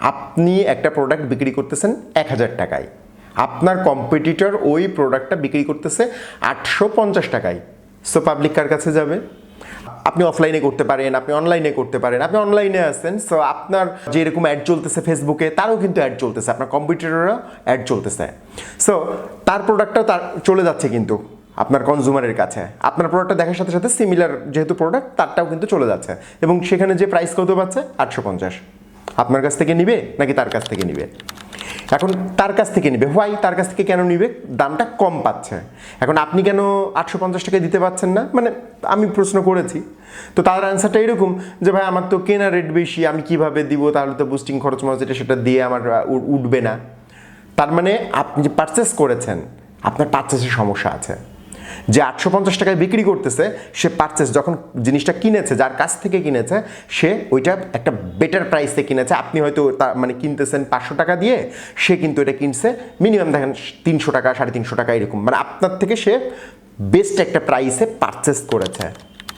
আপনি একটা প্রোডাক্ট বিক্রি করতেছেন এক হাজার টাকায়। আপনার কম্পিটিটর ওই প্রোডাক্টটা বিক্রি করতেছে আটশো পঞ্চাশ টাকায়। সো পাবলিক কার কাছে যাবে? আপনি অফলাইনে করতে পারেন, আপনি অনলাইনে করতে পারেন, আপনি অনলাইনে আছেন সো আপনার যে এরকম অ্যাড চলতেছে ফেসবুকে তারও কিন্তু অ্যাড চলতেছে, আপনার কম্পিউটারও অ্যাড চলতেছে। সো তার প্রোডাক্টটাও তার চলে যাচ্ছে কিন্তু আপনার কনজিউমারের কাছে। আপনার প্রোডাক্টটা দেখার সাথে সাথে সিমিলার যেহেতু প্রোডাক্ট তারটাও কিন্তু চলে যাচ্ছে। এবং সেখানে যে প্রাইস কত পাচ্ছে? আটশো পঞ্চাশ। আপনার কাছ থেকে নিবে নাকি তার কাছ থেকে নিবে? এখন তার কাছ থেকে নিবে। হোয়াই তার কাছ থেকে কেন নিবে? দামটা কম পাচ্ছে। এখন আপনি কেন আটশো পঞ্চাশ টাকা দিতে পারছেন না? মানে আমি প্রশ্ন করেছি। তো তার অ্যান্সারটা এরকম যে, ভাই, আমার তো কেনা রেট বেশি, আমি কীভাবে দিব? তাহলে তো বুস্টিং খরচ মরচ এটা সেটা দিয়ে আমার উঠবে না। তার মানে আপনি যে পারচেস করেছেন, আপনার পারচেসের সমস্যা আছে। যে আটশো পঞ্চাশ টাকায় বিক্রি করতেছে, সে পারচেস যখন জিনিসটা কিনেছে, যার কাছ থেকে কিনেছে, সে ওইটা একটা বেটার প্রাইসে কিনেছে। আপনি হয়তো তা মানে কিনতেছেন পাঁচশো টাকা দিয়ে, সে কিন্তু এটা কিনছে মিনিমাম দেখেন তিনশো টাকা, সাড়ে তিনশো টাকা এরকম। মানে আপনার থেকে সে বেস্ট একটা প্রাইসে পারচেস করেছে।